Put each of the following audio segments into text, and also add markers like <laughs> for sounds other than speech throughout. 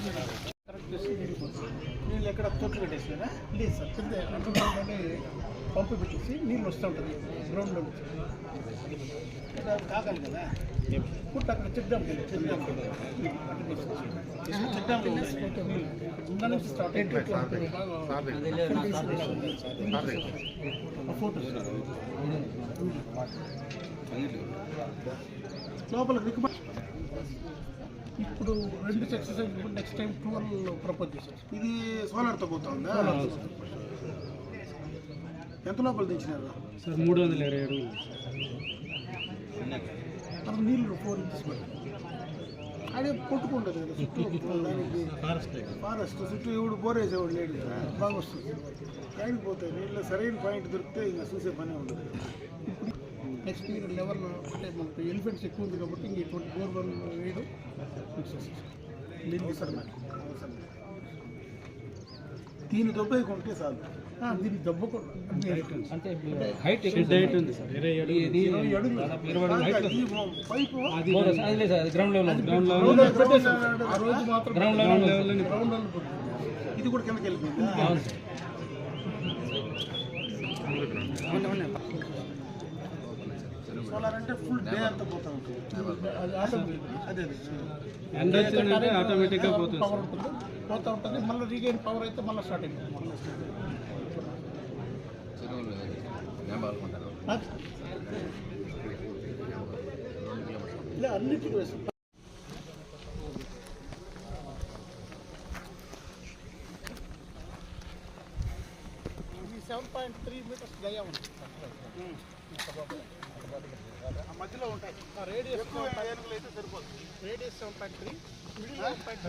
నీళ్ళు ఎక్కడ తొట్లు పెట్టేసినా లేదు సార్. కింద అండర్గ్రౌండ్లోనే పంపు పెట్టేసి నీళ్ళు వస్తూ ఉంటుంది. గ్రౌండ్లో నుంచి కాగాలి కదా. పుట్టు అక్కడ check dam check dam check dam ముందు నుంచి స్టార్ట్ ఫోటోస్ లోపల రికమ ఇప్పుడు రెండు సక్సెస్ ఇప్పుడు నెక్స్ట్ టైం ట్వెల్వ్ ప్రపోజ్ చేశారు. ఇది సోలార్తో పోతా ఉందా? ఎంత లోపల తెచ్చినారు సార్ మూడు వందల ఇరవై అడుగులు అక్కడ నీళ్ళు ఫోర్ ఇంచెస్ అదే కొట్టుకుంటుంది కదా చుట్టూ దానికి. ఫారెస్ట్ చుట్టూ ఎవడు బోరేసేవాడు లేడు కదా, బాగా వస్తుంది. టైంకి పోతాయి నీళ్ళు సరైన పాయింట్ దొరికితే ఇంకా చూసే పనే ఉండదు. ఇప్పుడు నెక్స్ట్ ఇయర్ లెవెల్ అంటే మనకు ఎలిఫెంట్స్ ఎక్కువ ఉంది కాబట్టి ఇంక ఇటువంటి బోర్ వన్ వేయడం. ఫిక్స్ చేసేసాం నీళ్ళు ఇస్తారు నాకు దీని దొబ్బేకుంటే చాలు. దీన్ని దెబ్బకుండా అంటే హైట్ షెడ్ హైట్ ఉంది. సార్ ఇరవై అడుగులు ఇది ఇరవై అడుగులు ఇరవై అడుగులు హైట్ ఈ పైపు అది అది లేదు sir ground level ground level ground level పెట్టేశాం. ఆ రోజు మాత్రం ground level level ground level పెట్టేశాం. ఇది కూడా కిందకి వెళ్ళిపోయింది? అవును సార్ సోలార్ అంటే ఫుల్ డే అంతా పోతా ఉంటుంది. అది ఆటోమేటిక్ అదే ఆటోమేటిక్గా పోతుంది. పవర్ ఉంటుంది. పోతా ఉంటుంది. మళ్ళీ రీగైన్ పవర్ అయితే మళ్ళీ స్టార్ట్ అయిపోతుంది. మళ్ళీ ఇలా అన్నిటికీ వేస్తాం. సెవెన్ పాయింట్ త్రీ మీటర్స్ గయా ఉంది. మధ్యలో ఉంటాయి. ఆ రేడియస్ అయితే సరిపోతుంది radius seven point three middle point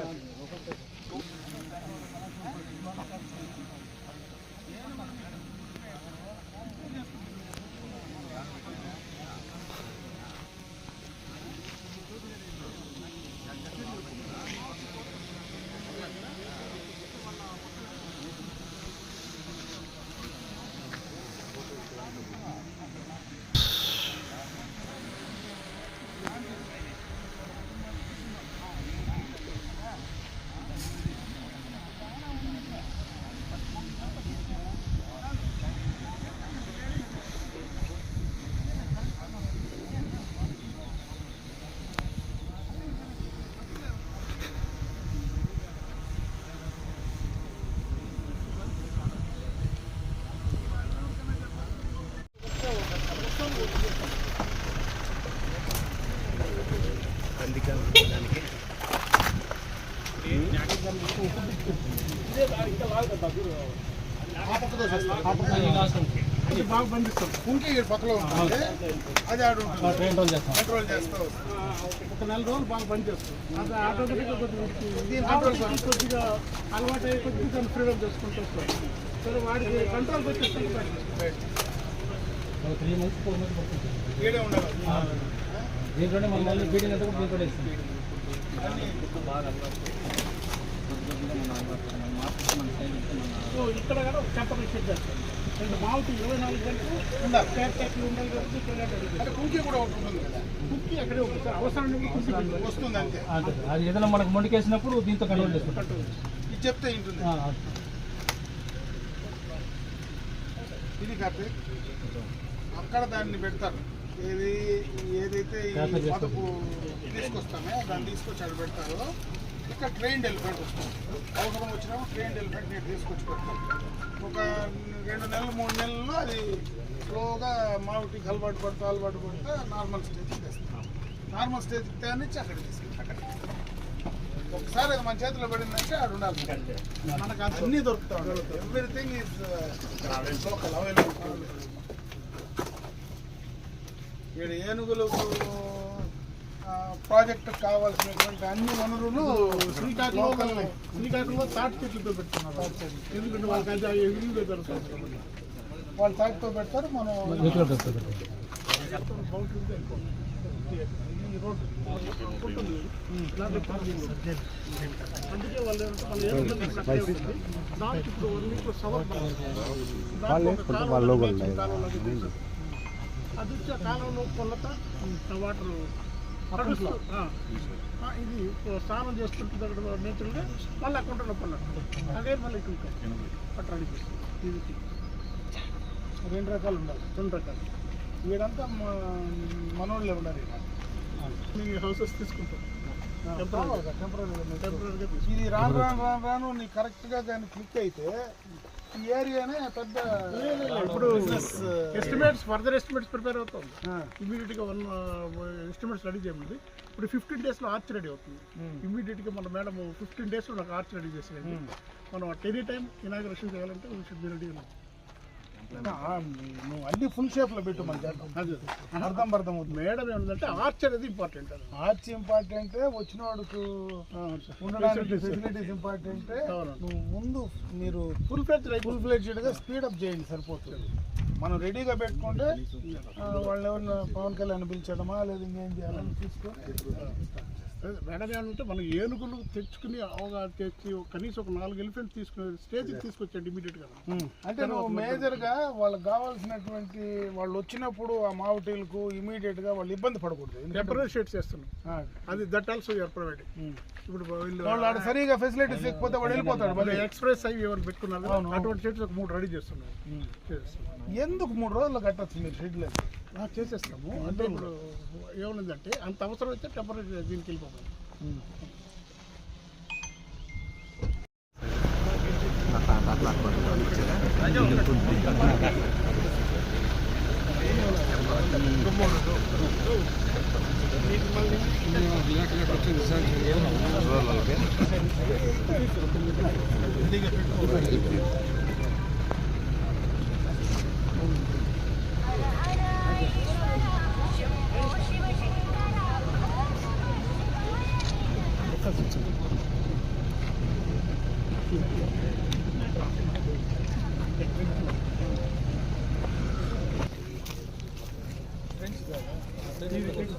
బాగా బంధిస్తాం కుంకి పక్కలో ఉంటుంది అది ఆడు ఉంటుంది. ట్రైన్ రోల్ చేస్తాం కంట్రోల్ చేస్తూ ఒక నెల రోజులు బాగా బంద్ చేస్తాం అది ఆటోమేటిక్గా కొద్దిగా కంట్రోల్ కొద్దిగా అలవాటు అయ్యి కొద్దిగా దాన్ని ఫ్రీడమ్ చేసుకుంటూ వస్తాం సరే వాడికి కంట్రోల్ వచ్చేస్తుంది త్రీ మంత్స్ ఫోర్ మంత్స్ పడుతుంది ఏడే ఉండాలి దీంట్లోనే మనం మళ్ళీ బీడింగ్ అంతా కూడా దీంట్లో ఇస్తాం సో ఇక్కడ కూడా ఒక సెట్ చేస్తాం రెండు మావుటి ఇరవై నాలుగు గంటలు ఉండాలి. కేర్ టెక్లు ఉండాలి కాబట్టి అడిగారు కుంకి కూడా ఒకటి ఉంటుంది కదా? కుంకి అక్కడే ఉంటుంది. సార్ అవసరం వస్తుంది అంతే. అది ఏదైనా మనకు మొండికేసినప్పుడు దీంతో కంట్రోల్ చేసుకుంటాం. ఇది చెప్తే ఉంటుంది. ఇది కార్తీక్ అక్కడ దాన్ని పెడతారు. ఏది ఏదైతే తీసుకొస్తామో దాన్ని తీసుకొచ్చి అక్కడ పెడతారు ఇక్కడ ట్రైన్డ్ ఎలిఫెంట్ వస్తుంది. అవసరం వచ్చినప్పుడు ట్రైన్డ్ ఎలిఫెంట్ నేను తీసుకొచ్చి పెడతాను ఒక రెండు నెలలు మూడు నెలల్లో అది స్లోగా మావిటికి అలవాటు పడుతూ అలవాటు పడుతూ నార్మల్ స్టేజ్కి తెస్తాం. నార్మల్ స్టేజ్కి తేనిచ్చి అక్కడ అక్కడ. ఒకసారి అది మన చేతిలో పడిందంటే ఆడు ఉండాలి మనకు అన్నీ దొరుకుతా ఎవ్రీథింగ్ ఈజ్ లోకల్ అవైలబుల్ ఏనుగులకు ప్రాజెక్ట్ కావాల్సినటువంటి అన్ని వనరులు శ్రీకాకుళంలో శ్రీకాకుళంలో తాటి చెట్లతో పెడుతున్నారు ఎందుకంటే వాళ్ళకి అది ఎదురుగా దొరుకుతుంది కాబట్టి. వాళ్ళు తాటితో పెడతారు మనం బాగుంటుంది ఎక్కువ. ఈ రోడ్డు ఉంటుంది. ఇలాంటి పార్కింగ్ ఉంది. అందుకే వాళ్ళు ఏంటంటే వాళ్ళు ఏం చేస్తారు అక్కడే ఉంటుంది. దానికి ఇప్పుడు వన్ వీక్ సవర్ దాంట్లో ఒక కాలువ ఉంది, కాలువలోకి తీస్తారు. అది వచ్చి ఆ కాలంలో కొల్లత వాటర్ ఇది స్నానం చేస్తుంటుంది అక్కడ నేచురల్గా మళ్ళీ అక్కడ పనులు. అదే మళ్ళీ ఇక్కడ ఉంటాయి. పట్టడానికి ఇది రెండు రకాలు ఉండాలి. రెండు రకాలు. వీడంతా మా మనోళ్ళే ఇక్కడ మీ హౌసెస్ తీసుకుంటాం. టెంపరీగా ఇది రాను రాను రాను రాను నీ కరెక్ట్గా కానీ క్లిక్ అయితే ఈ ఏరియానే పెద్ద ఇప్పుడు ఎస్టిమేట్స్ ఫర్దర్ ఎస్టిమేట్స్ ప్రిపేర్ అవుతాం ఇమీడియట్గా వన్ ఎస్టిమేట్స్ రెడీ చేయమంది. ఇప్పుడు ఫిఫ్టీన్ డేస్లో ఆర్చ్ రెడీ అవుతుంది. ఇమీడియట్గా మన మేడం ఫిఫ్టీన్ డేస్లో నాకు ఆర్చ్ రెడీ చేసేది మనం అట్ ఎనీ టైం ఇనాగ్రేషన్ చేయాలంటే వీ షుడ్ బి రెడీ నువ్వు అన్ని ఫుల్ షేప్లో పెట్టు మన చేద్దాం అది అర్థం అర్థం అవుతుంది మేడం ఏమంటే ఆర్చ్ అనేది ఇంపార్టెంట్ ఆర్చ్ ఇంపార్టెంట్ వచ్చిన వాడుకు ఉండడానికి ఫెసిలిటీస్ ఇంపార్టెంట్ నువ్వు ముందు మీరు ఫుల్ ఫ్లెడ్జ్ ఫుల్ ఫ్లెడ్జ్డ్గా స్పీడ్ అప్ చేయండి సరిపోతుంది. మనం రెడీగా పెట్టుకుంటే ఆ, వాళ్ళని ఎవరిని పవన్ కళ్యాణ్ పిలిచడమా లేదా ఇంకేం చేయాలని చూసుకొని ఏమంటే మనం ఏనుగులు తెచ్చుకుని అవగాహన తెచ్చి కనీసం ఒక నాలుగు ఎలిఫెంట్ తీసుకుని స్టేజ్కి తీసుకొచ్చండి ఇమీడియట్గా అంటే నువ్వు మేజర్గా వాళ్ళకి కావాల్సినటువంటి వాళ్ళు వచ్చినప్పుడు ఆ మావటీలకు ఇమీడియట్గా వాళ్ళు ఇబ్బంది పడకూడదు. టెంపరీ షేట్ చేస్తున్నాం. అది దట్ ఆల్సో యూఆర్ ప్రొవైడింగ్. ఇప్పుడు వాళ్ళు సరిగా ఫెసిలిటీస్ లేకపోతే వాడు వెళ్ళిపోతాడు మళ్ళీ ఎక్స్ప్రెస్ అవి ఎవరు పెట్టుకున్నారు? అటువంటి షెడ్స్ ఒక మూడు రెడీ చేస్తున్నాం. ఎందుకు మూడు రోజులు కట్టచ్చు మీరు షెడ్ లేదు చేసేస్తాము. అంటే ఇప్పుడు ఏమన్నదంటే అంత అవసరం అయితే టెంపరీ దీనికి వెళ్ళిపోతాం. ఫస్ట్ ట్రిప్ స్టార్ట్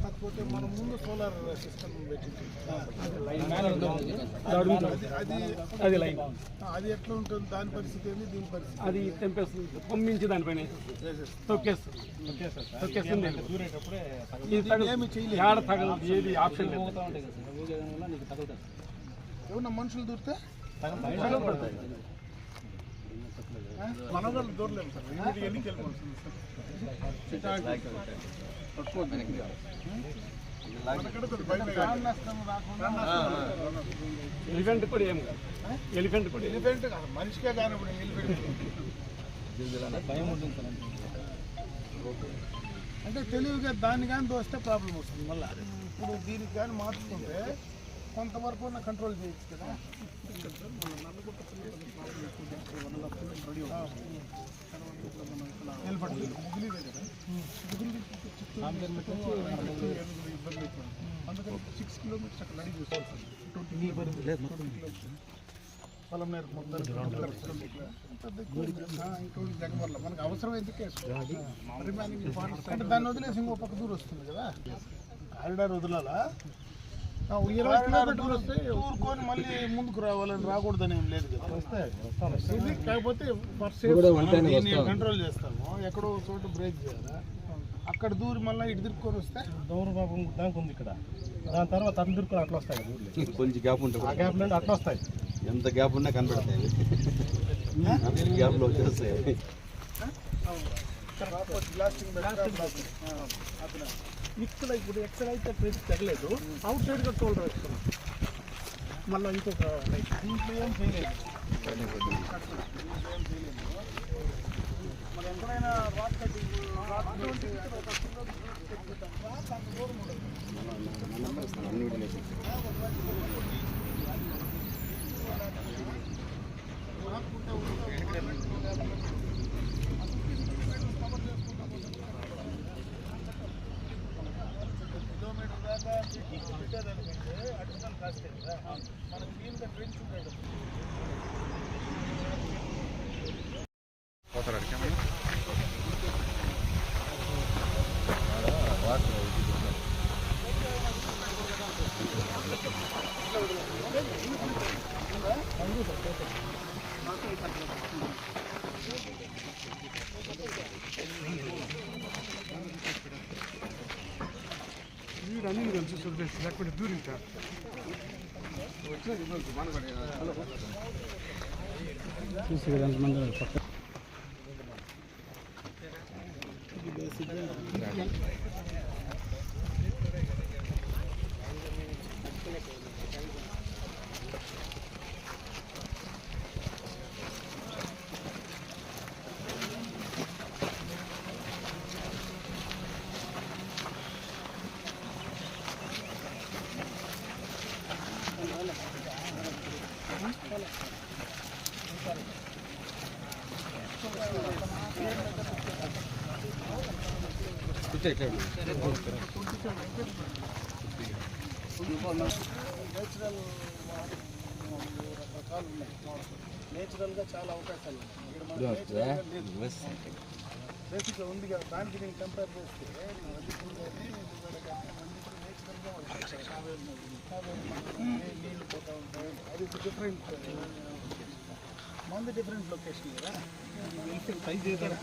కాకపోతే మనం ముందు సోలార్ సిస్టమ్ పెట్టింది. అది అది లైన్. అది ఎట్లా ఉంటుంది? దాని పరిస్థితి ఏంది? దీని పరిస్థితి అది తెంపేస్తుంది పంపించి దానిపైన తొక్కేస్తుంది ఏడ తగలదు. ఏది ఆప్షన్ ఏమన్నా మనుషులు దూరితే? తగలబడతాయి. మన వాళ్ళు దూరలేము సార్. ఇమీడియట్ ఎన్నికి వెళ్ళిపోతుంది ఎలిఫెంట్ కూడా ఏం కాదు. ఎలిఫెంట్ కూడా ఏం ఎలిఫెంట్ కాదు మనిషికే కానీ ఇప్పుడు ఎలిఫెంట్ అంటే తెలివిగా దాన్ని కానీ దోస్తే ప్రాబ్లం వస్తుంది మళ్ళీ. ఇప్పుడు దీనికి కానీ మార్చుకుంటే కొంతవరకు ఉన్న కంట్రోల్ చేయొచ్చు కదా. నిలబడి ముగిలిదే కదా. అందుకని సిక్స్ కిలోమీటర్స్ అక్కడ రెడీ చేసుకోవాలి పొలం నేరు మొత్తం ఇంకోటి జగన్ మనకు అవసరం ఎందుకే అంటే దాన్ని వదిలేసి ఇంకో పక్క దూరం వస్తుంది కదా కారిడార్ వదలాలా ఊరుకొని మళ్ళీ ముందుకు రావాలని రాకూడదని ఏం లేదు కదా. ఇది కాకపోతే కంట్రోల్ చేస్తాము. ఎక్కడో చోట బ్రేక్ చేయాలా? అక్కడ దూరి మళ్ళీ ఇటు తిరుక్కొని వస్తే? దౌర్భాగం దానికి ఉంది ఇక్కడ. దాని తర్వాత అందరికి అట్లా వస్తాయి. <laughs> కొంచెం గ్యాప్ ఉంటుంది ఆ గ్యాప్ నుండి అట్లా వస్తాయి. ఎంత గ్యాప్ ఉన్నా కనబడతాయి. గ్యాప్ <laughs> లో వచ్చేస్తాయి. ఇక్కడ ఇప్పుడు ఎక్కడైతే ట్రెస్ తగలేదు అవుట్ సైడ్గా టోల్ వేస్తున్నాం మళ్ళీ ఇంకొక లైట్ దీంట్లో ఏం చేయలేదు మరి ఎక్కడైనా రాక్ కటింగ్ రాక్ పెట్టి ఒక కిలోమీటర్ ఎక్కుతాం. రాక్ అంత దూరం ఉండదు. రాక్ ఉంటే ఉంటే కిలోమీటర్ దాకా పెట్టేదానికంటే అడిషనల్ కాస్ట్ కదా మనకి క్లీన్గా ట్రెంచ్ ఉండేది వీడు కలిసి సురేష్ లేకపోతే దూరింటా చూసి కదా పక్క నేచురల్ రకరకాలు ఉన్నాయి నేచురల్గా చాలా అవకాశాలు ఉన్నాయి ఇక్కడ మనకి బేసిక్గా ఉంది కదా. దానికి నేను కంపేర్ చేస్తే నది కూడా నేచురల్గా నీళ్ళు పోతా ఉంటాయి అది డిఫరెంట్ మంది డిఫరెంట్ లొకేషన్ కదా ట్రై చేశారు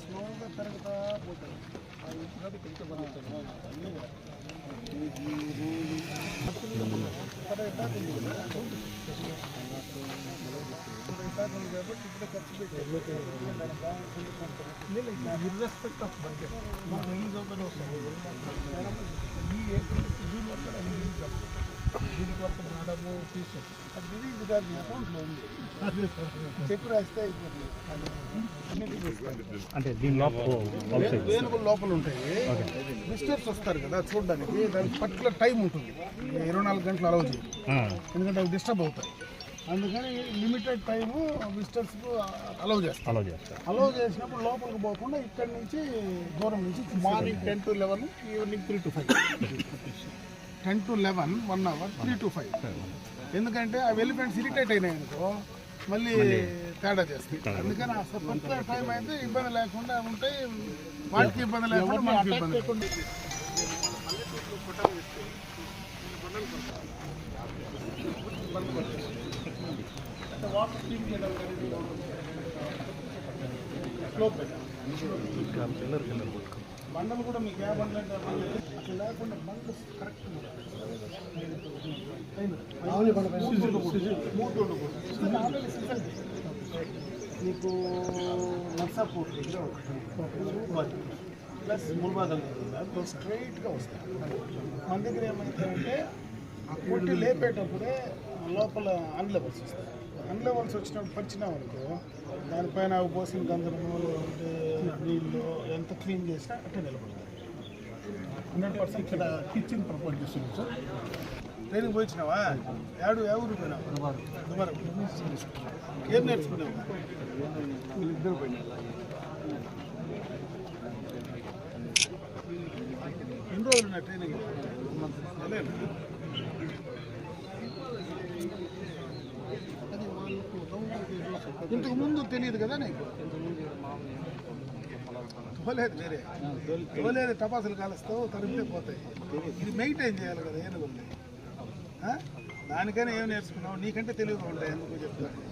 స్లోగా పెరుగుతా పోతాయి ఆ ఇంటికాడ కొంచెం పెరుగుతాయి అన్నీ ఇక్కడ ఎట్లా ఈ వల్ల మేడము అది కాదు అకౌంట్లో ఉంది. చెక్ రాస్తే. అంటే దీని లోపల ఉంటాయి. విజిటర్స్ వస్తారు కదా చూడడానికి. దానికి పర్టికులర్ టైం ఉంటుంది. ఇరవై నాలుగు గంటలు అలౌ చేయదు ఎందుకంటే అవి డిస్టర్బ్ అవుతాయి. అందుకని లిమిటెడ్ టైము విజిటర్స్కు అలౌ చేస్తాం అలో చేస్తారు. అలౌ చేసినప్పుడు లోపలికి పోకుండా ఇక్కడ నుంచి దూరం నుంచి morning ten to eleven evening three to five ten to eleven one hour three to five ఎందుకంటే ఆ ఎలిఫెంట్స్ ఇరిటేట్ అయినాయి అనుకో మళ్ళీ తేడా చేస్తాయి. అందుకని ఆ పర్టికులర్ టైం అయితే ఇబ్బంది లేకుండా ఉంటాయి వాటికి ఇబ్బంది లేకుండా మనకి ఇబ్బంది. వాటర్ క్లీన్ చేయడం అనేది స్లోప్ బండలు కూడా మీకు ఏ బండ్లు అంటే అట్లా లేకుండా బండ్లు కరెక్ట్ మీకు నర్సాపూర్ ప్లస్ ముల్బాదల్ స్ట్రైట్గా వస్తాయి మన దగ్గర ఏమైతే అంటే కొట్టి లేపేటప్పుడే లోపల అన్లెవెల్స్ వస్తాయి అన్లెవెల్స్ వచ్చినప్పుడు పరిచినాం అనుకో దానిపైన అవి పోసిన గంధము లేదంటే నీళ్ళు ఎంత క్లీన్ చేసినా అట్టే నిలబడతాయి హండ్రెడ్ పర్సెంట్ ఇక్కడ కిచెన్ ప్రపోజ్ చేస్తున్నాం సార్. ట్రైనింగ్ పోయించినావా ఊరు పోయినావు? దుబారా ఏం నేర్చుకున్నావు? వీళ్ళిద్దరు పోయినా ఎన్ని రోజులు ఉన్నాయి ట్రైనింగ్ ఇంతకు ముందు తెలియదు కదా నీకు? తోలేదు వేరే తోలేదు టపాసులు కాలుస్తావు తరిమితే పోతాయి. ఇది మెయింటైన్ చేయాలి కదా ఏనుగుల్ని? దానికైనా ఏం నేర్చుకున్నావు? నీకంటే తెలివిగా ఉంటాయి ఎందుకు చెప్తాను?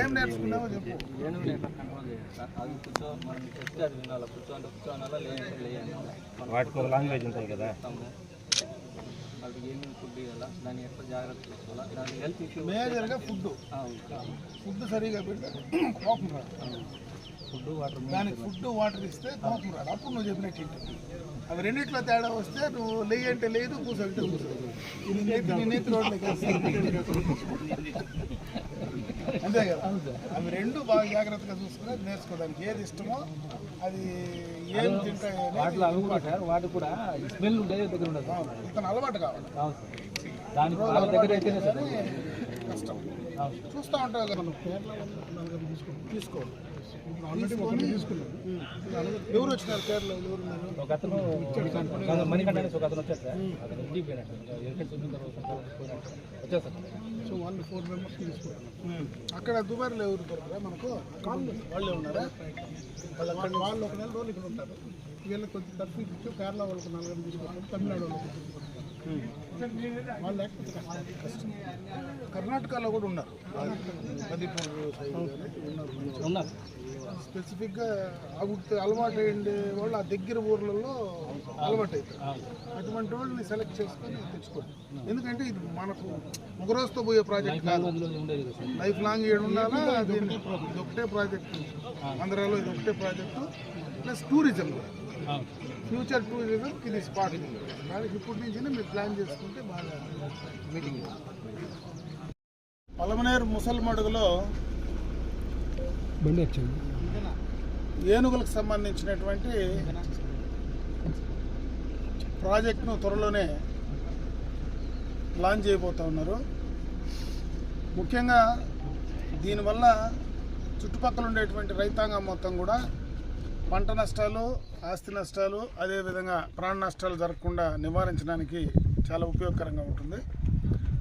ఏం నేర్చుకున్నావో చెప్పు. వాటికి ఒక లాంగ్వేజ్ ఉంటాయి కదా. వాళ్ళకి ఏమేమి ఫుడ్ ఇవ్వాలా దాన్ని ఎట్లా జాగ్రత్త తీసుకోవాలా దాని హెల్త్ ఇష్యూ మేజర్గా ఫుడ్ ఫుడ్ సరిగా పెడితే కోపం రాదు. ఫుడ్ వాటర్ దానికి ఫుడ్ వాటర్ ఇస్తే కోపం రాదు. అప్పుడు నువ్వు చెప్పినట్టు. అవి రెండిట్లో తేడా వస్తే నువ్వు లేయి అంటే లేదు కూసంటే కూర్చోదు ఇది నేతి నీ నేతి రోడ్లకి <laughs> అంతే కదా? అవి రెండు బాగా జాగ్రత్తగా చూసుకుని నేర్చుకోవడానికి ఏది ఇష్టమో అది ఏం సార్. వాటి కూడా స్మెల్ ఉండేది దగ్గర ఉండదు. ఇతను అలవాటు కావాలి. కష్టం. చూస్తూ ఉంటావు కదా మనం తీసుకో. తీసుకొని ఎవరు వచ్చినారు? కేరళ ఎవరు ఒక అతను కాదు, మణికంఠ అనేసి ఒక అతను వచ్చారు సార్. అతను ఇంటికి పోయినట్టు. ఎక్కడ చూసిన తర్వాత పోయినట్టు. వచ్చారు సార్. సో వాళ్ళు ఫోర్ మెంబర్స్ తీసుకుంటున్నాం అక్కడ దుబాయ్లో ఎవరు దొరకరా మనకు? వాళ్ళే ఉన్నారా? వాళ్ళు అక్కడ వాళ్ళు ఒక నెల రోజులు ఇక్కడ ఉంటారు. వీళ్ళకి కొంచెం తక్కువ ఇచ్చు కేరళ వాళ్ళకి నలుగురు తీసుకుంటారు తమిళనాడు వాళ్ళకి కర్ణాటకలో కూడా ఉన్నారు. మదిపూర్ ఉన్నారు. స్పెసిఫిక్గా అవుట్ అలవాటు అయ్యే వాళ్ళు ఆ దగ్గర ఊర్లలో అలవాటు అవుతారు. అటువంటి వాళ్ళని సెలెక్ట్ చేసుకొని తెచ్చుకోండి ఎందుకంటే ఇది మనకు ఒక రోజుతో పోయే ప్రాజెక్ట్ కాదు. లైఫ్ లాంగ్ ఏడు ఉండాలా? ఇది ఒకటే ప్రాజెక్ట్ ఆంధ్రాలో ఇది ఒకటే project plus tourism. Future tourism ఇది స్పాట్ దానికి ఇప్పటి నుంచి మీరు ప్లాన్ చేసుకుంటే బాగా మీటింగ్ పలమనేరు ముసల్మడుగులో ఏనుగులకు సంబంధించినటువంటి ప్రాజెక్ట్ను త్వరలోనే లాంచ్ చేయబోతా ఉన్నారు. ముఖ్యంగా దీనివల్ల చుట్టుపక్కల ఉండేటువంటి రైతాంగం మొత్తం కూడా పంట నష్టాలు ఆస్తి నష్టాలు అదేవిధంగా ప్రాణ నష్టాలు జరగకుండా నివారించడానికి చాలా ఉపయోగకరంగా ఉంటుంది.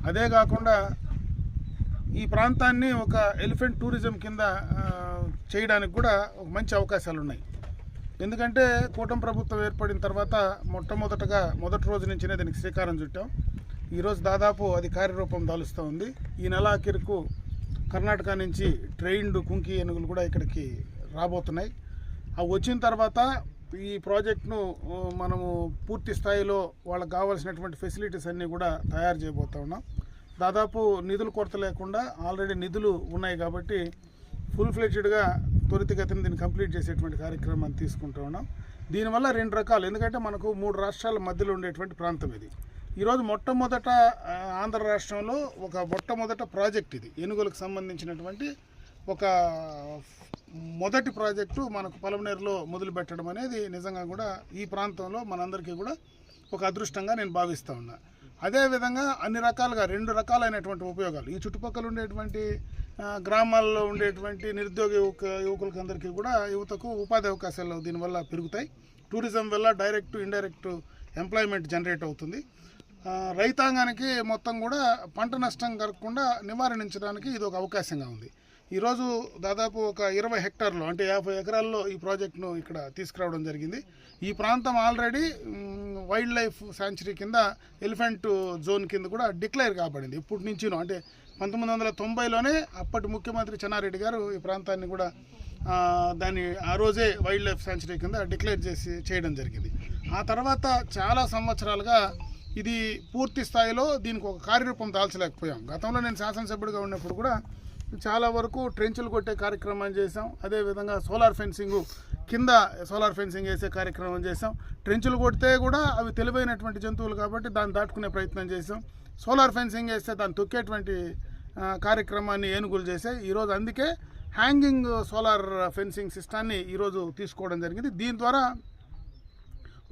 అదే కాకుండా ఈ ప్రాంతాన్ని ఒక ఎలిఫెంట్ టూరిజం కింద చేయడానికి కూడా ఒక మంచి అవకాశాలు ఉన్నాయి. ఎందుకంటే కూటమి ప్రభుత్వం ఏర్పడిన తర్వాత మొట్టమొదటగా మొదటి రోజు నుంచినే దీనికి శ్రీకారం చుట్టాం. ఈరోజు దాదాపు అది కార్యరూపం దాలుస్తూ ఉంది. ఈ నెల ఆఖరికు కర్ణాటక నుంచి ట్రైన్డ్ కుంకి ఏనుగులు కూడా ఇక్కడికి రాబోతున్నాయి. వచ్చిన తర్వాత ఈ ప్రాజెక్ట్ను మనము పూర్తి స్థాయిలో వాళ్ళకి కావాల్సినటువంటి ఫెసిలిటీస్ అన్నీ కూడా తయారు చేయబోతా ఉన్నాం. దాదాపు నిధులు కొరత లేకుండా ఆల్రెడీ నిధులు ఉన్నాయి కాబట్టి ఫుల్ ఫ్లెడ్జ్డ్గా త్వరితగతిని దీన్ని కంప్లీట్ చేసేటువంటి కార్యక్రమాన్ని తీసుకుంటూ ఉన్నాం. దీనివల్ల రెండు రకాలు. ఎందుకంటే మనకు మూడు రాష్ట్రాల మధ్యలో ఉండేటువంటి ప్రాంతం ఇది. ఈరోజు మొట్టమొదట ఆంధ్ర రాష్ట్రంలో ఒక మొట్టమొదట ప్రాజెక్ట్ ఇది. ఏనుగులకు సంబంధించినటువంటి ఒక మొదటి ప్రాజెక్టు మనకు పలమనేరులో మొదలు పెట్టడం అనేది నిజంగా కూడా ఈ ప్రాంతంలో మనందరికీ కూడా ఒక అదృష్టంగా నేను భావిస్తూ ఉన్నా. అదేవిధంగా అన్ని రకాలుగా రెండు రకాలైనటువంటి ఉపయోగాలు. ఈ చుట్టుపక్కల ఉండేటువంటి గ్రామాల్లో ఉండేటువంటి నిరుద్యోగ యువక యువకులకి అందరికీ కూడా యువతకు ఉపాధి అవకాశాలు దీనివల్ల పెరుగుతాయి. టూరిజం వల్ల డైరెక్ట్ ఇండైరెక్ట్ ఎంప్లాయ్మెంట్ జనరేట్ అవుతుంది. రైతాంగానికి మొత్తం కూడా పంట నష్టం కలగకుండా నివారించడానికి ఇది ఒక అవకాశంగా ఉంది. ఈరోజు దాదాపు ఒక ఇరవై హెక్టార్లు అంటే యాభై ఎకరాల్లో ఈ ప్రాజెక్టును ఇక్కడ తీసుకురావడం జరిగింది. ఈ ప్రాంతం ఆల్రెడీ వైల్డ్ లైఫ్ శాంచురీ కింద ఎలిఫెంట్ జోన్ కింద కూడా డిక్లేర్ కాబడింది. ఇప్పటి నుంచిను అంటే పంతొమ్మిది వందల తొంభైలోనే అప్పటి ముఖ్యమంత్రి చెన్నారెడ్డి గారు ఈ ప్రాంతాన్ని కూడా దాన్ని ఆ రోజే వైల్డ్ లైఫ్ శాంచురీ కింద డిక్లేర్ చేసి చేయడం జరిగింది. ఆ తర్వాత చాలా సంవత్సరాలుగా ఇది పూర్తి స్థాయిలో దీనికి ఒక కార్యరూపం దాల్చలేకపోయాం. గతంలో నేను శాసనసభ్యుడిగా ఉన్నప్పుడు కూడా చాలా వరకు ట్రెంచులు కొట్టే కార్యక్రమం చేసాం అదేవిధంగా సోలార్ ఫెన్సింగ్ కింద సోలార్ ఫెన్సింగ్ వేసే కార్యక్రమం చేసాం ట్రెంచులు కొడితే కూడా అవి తెలివైనటువంటి జంతువులు కాబట్టి దాన్ని దాటుకునే ప్రయత్నం చేసాం సోలార్ ఫెన్సింగ్ వేస్తే దాన్ని తొక్కేటువంటి కార్యక్రమాన్ని ఏనుగులు చేసాయి ఈరోజు అందుకే హ్యాంగింగ్ సోలార్ ఫెన్సింగ్ సిస్టాన్ని ఈరోజు తీసుకోవడం జరిగింది. దీని ద్వారా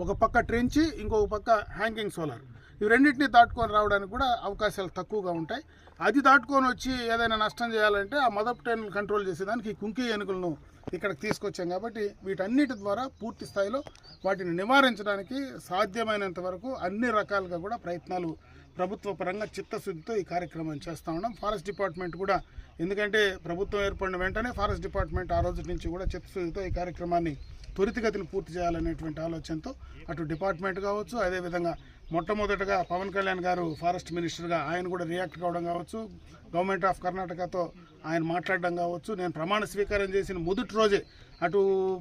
ఒక పక్క ట్రెంచి ఇంకొక పక్క హ్యాంగింగ్ సోలార్. ఇవి రెండింటిని దాటుకొని రావడానికి కూడా అవకాశాలు తక్కువగా ఉంటాయి. అది దాటుకొని వచ్చి ఏదైనా నష్టం చేయాలంటే ఆ మదప్ టైన్లు కంట్రోల్ చేసేదానికి ఈ కుంకి ఏనుగులను ఇక్కడికి తీసుకొచ్చాం కాబట్టి వీటన్నిటి ద్వారా పూర్తి స్థాయిలో వాటిని నివారించడానికి సాధ్యమైనంత వరకు అన్ని రకాలుగా కూడా ప్రయత్నాలు ప్రభుత్వ పరంగా చిత్తశుద్ధితో ఈ కార్యక్రమం చేస్తూ ఉన్నాం. ఫారెస్ట్ డిపార్ట్మెంట్ కూడా ఎందుకంటే ప్రభుత్వం ఏర్పడిన వెంటనే ఫారెస్ట్ డిపార్ట్మెంట్ ఆ రోజు నుంచి కూడా చిత్తశుద్ధితో ఈ కార్యక్రమాన్ని త్వరితగతిని పూర్తి చేయాలనేటువంటి ఆలోచనతో అటు డిపార్ట్మెంట్ కావచ్చు అదేవిధంగా మొట్టమొదటగా పవన్ కళ్యాణ్ గారు ఫారెస్ట్ మినిస్టర్గా ఆయన కూడా రియాక్ట్ కావడం కావచ్చు. గవర్నమెంట్ ఆఫ్ కర్ణాటకతో ఆయన మాట్లాడడం కావచ్చు. నేను ప్రమాణ స్వీకారం చేసిన మొదటి రోజే అటు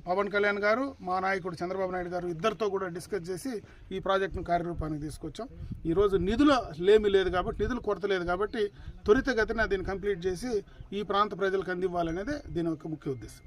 పవన్ కళ్యాణ్ గారు మా నాయకుడు చంద్రబాబు నాయుడు గారు ఇద్దరితో కూడా డిస్కస్ చేసి ఈ ప్రాజెక్టును కార్యరూపానికి తీసుకొచ్చాం. ఈరోజు నిధులు లేమి లేదు కాబట్టి నిధులు కొరత లేదు కాబట్టి త్వరితగతిన దీన్ని కంప్లీట్ చేసి ఈ ప్రాంత ప్రజలకు అందివ్వాలనేదే దీని యొక్క ముఖ్య ఉద్దేశం.